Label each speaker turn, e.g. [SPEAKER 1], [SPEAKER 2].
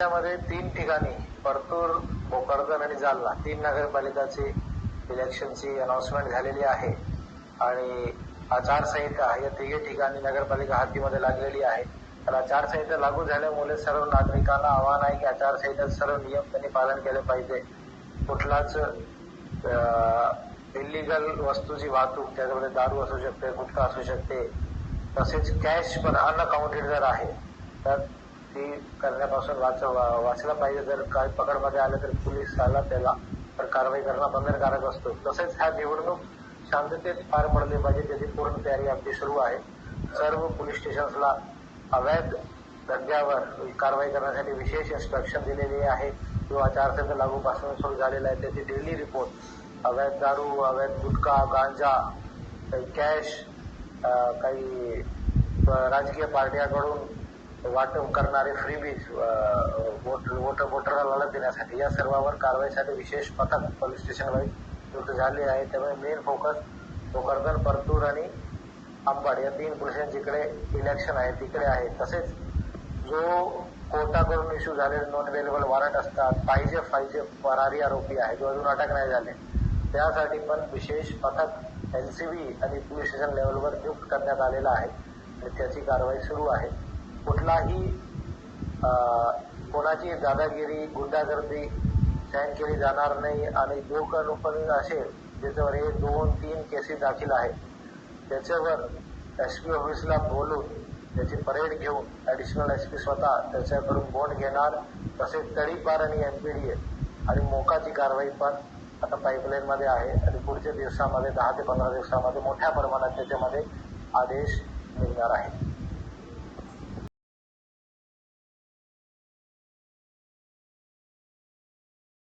[SPEAKER 1] त्यामध्ये तीन ठिकाणी परतूर भोकरदन आणि जालना तीन नगरपालिकाची इलेक्शनची अनाउन्समेंट झालेली आहे. आणि आचारसंहिता या तिघे ठिकाणी नगरपालिका हातीमध्ये लागलेली आहे. तर आचारसंहिता लागू झाल्यामुळे सर्व नागरिकांना आवाहन आहे की आचारसंहितेत सर्व नियम त्यांनी पालन केले पाहिजे. कुठलाच इलिगल वस्तूची वाहतूक त्याच्यामध्ये दारू असू शकते गुटखा असू शकते. तसेच कॅश पण अनअकाउंटेड जर आहे तर ती करण्यापासून वाचवा वाचलं पाहिजे. जर काय पकडमध्ये आलं तर पोलीस आला त्याला तर कारवाई करणं बंधनकारक असतो. तसेच ह्या निवडणूक शांततेत पार पडली पाहिजे त्याची पूर्ण तयारी आमची सुरू आहे. सर्व पोलीस स्टेशन्सला अवैध धंद्यावर कारवाई करण्यासाठी विशेष इन्स्ट्रक्शन दिलेली आहे. किंवा आचारसंहिता लागूपासून सुरू झालेला आहे. त्याची डेली रिपोर्ट अवैध दारू अवैध गुटखा गांजा काही कॅश काही राजकीय पार्ट्याकडून वाटप करणारे फ्रीबीज वोटर वोटर वोटरला लालच देण्यासाठी या सर्वावर कारवाईसाठी विशेष पथक पोलीस स्टेशनला नियुक्त झाले आहे. त्यामुळे मेन फोकस भोकरदन परतूर आणि अंबाड या तीन पोलिसांच्या जिकडे इलेक्शन आहे तिकडे आहे. तसेच जो कोर्टाकडून इश्यू झालेले नॉन अवेलेबल वॉरंट असतात पाहिजे पाहिजे फरारी आरोपी आहे जो अजून अटक नाही झाले त्यासाठी पण विशेष पथक एन सी बी आणि पोलीस स्टेशन लेवलवर नियुक्त करण्यात आलेला आहे आणि त्याची कारवाई सुरू आहे. कुठलाही कोणाची दादागिरी गुंडागर्दी सहन केली जाणार नाही आणि जो कोणी असेल ज्याच्यावर एक दोन तीन केसेस दाखल आहेत. त्याच्यावर एस पी ऑफिसला बोलून त्याची परेड घेऊन ॲडिशनल एस पी स्वतः त्याच्याकडून बोंड घेणार तसेच तडीपार आणि एम पी डी ए आणि मोकाची कारवाई पण आता पाईपलाईनमध्ये आहे आणि पुढच्या दिवसामध्ये दहा ते पंधरा दिवसामध्ये मोठ्या प्रमाणात त्याच्यामध्ये आदेश निघणार आहे.